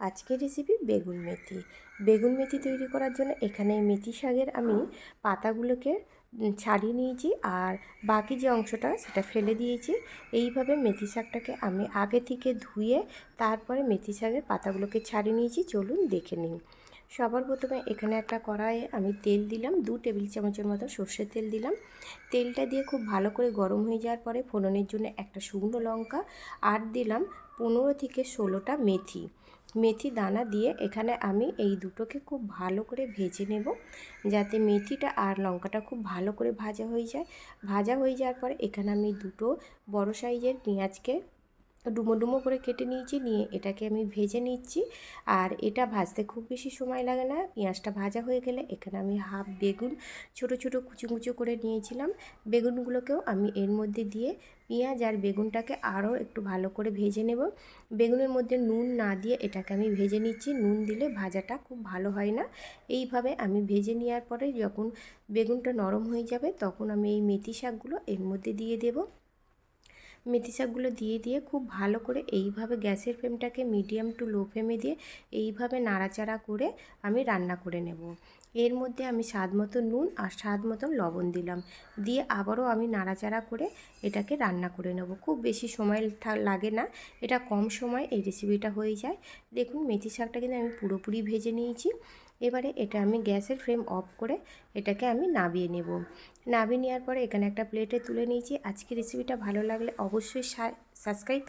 আজকের রেসিপি বেগুন মেথি। বেগুন মেথি তৈরি করার জন্য এখানে মেথি শাকের আমি পাতাগুলোকে ছাড়িয়ে নিয়েছি আর বাকি যে অংশটা সেটা ফেলে দিয়েছি। এইভাবে মেথি শাকটাকে আমি আগে থেকে ধুয়ে তারপরে মেথি শাকের পাতাগুলোকে ছাড়িয়ে নিয়েছি। চলুন দেখে নিন সবার প্রথমে এখানে একটা কড়াইয়ে আমি তেল দিলাম, দু টেবিল চামচের মতো সর্ষের তেল দিলাম। তেলটা দিয়ে খুব ভালো করে গরম হয়ে যাওয়ার পরে ফোড়নের জন্য একটা শুকনো লঙ্কা আর দিলাম পনেরো থেকে ষোলোটা মেথি। মেথি দানা দিয়ে এখানে আমি এই দুটোকে খুব ভালো করে ভেজে নেব, যাতে মেথিটা আর লঙ্কাটা খুব ভালো করে ভাজা হয়ে যায়। ভাজা হয়ে যাওয়ার পরে এখানে আমি দুটো বড় সাইজের পেঁয়াজকে ডুমো ডুমো করে কেটে নিয়েছি, নিয়ে এটাকে আমি ভেজে নিচ্ছি। আর এটা ভাজতে খুব বেশি সময় লাগে না, পেঁয়াজটা ভাজা হয়ে গেলে এখানে আমি হাফ বেগুন ছোট ছোট কুচু কুচু করে নিয়েছিলাম। বেগুনগুলোকেও আমি এর মধ্যে দিয়ে পেঁয়াজ আর বেগুনটাকে আরও একটু ভালো করে ভেজে নেব। বেগুনের মধ্যে নুন না দিয়ে এটাকে আমি ভেজে নিচ্ছি, নুন দিলে ভাজাটা খুব ভালো হয় না। এইভাবে আমি ভেজে নেওয়ার পরে যখন বেগুনটা নরম হয়ে যাবে, তখন আমি এই মেথি শাকগুলো এর মধ্যে দিয়ে দেবো। মেথি শাকগুলো দিয়ে দিয়ে খুব ভালো করে এইভাবে গ্যাসের ফ্লেমটাকে মিডিয়াম টু লো ফ্লেমে দিয়ে এইভাবে নাড়াচাড়া করে আমি রান্না করে নেব। এর মধ্যে আমি স্বাদ মতো নুন আর স্বাদ মতন লবণ দিলাম। দিয়ে আবারও আমি নাড়াচাড়া করে এটাকে রান্না করে নেব। খুব বেশি সময় লাগে না। এটা কম সময় এই রেসিপিটা হয়ে যায়। দেখুন, মেথি শাকটা কিন্তু আমি পুরোপুরি ভেজে নিয়েছি। এবারে এটা আমি গ্যাসের ফ্লেম অফ করে এটাকে আমি নাবিয়ে নেব। নাবিয়ে নেওয়ার পরে এখানে একটা প্লেটে তুলে নিয়েছি। আজকে রেসিপিটা ভালো লাগলে অবশ্যই সাবস্ক্রাইব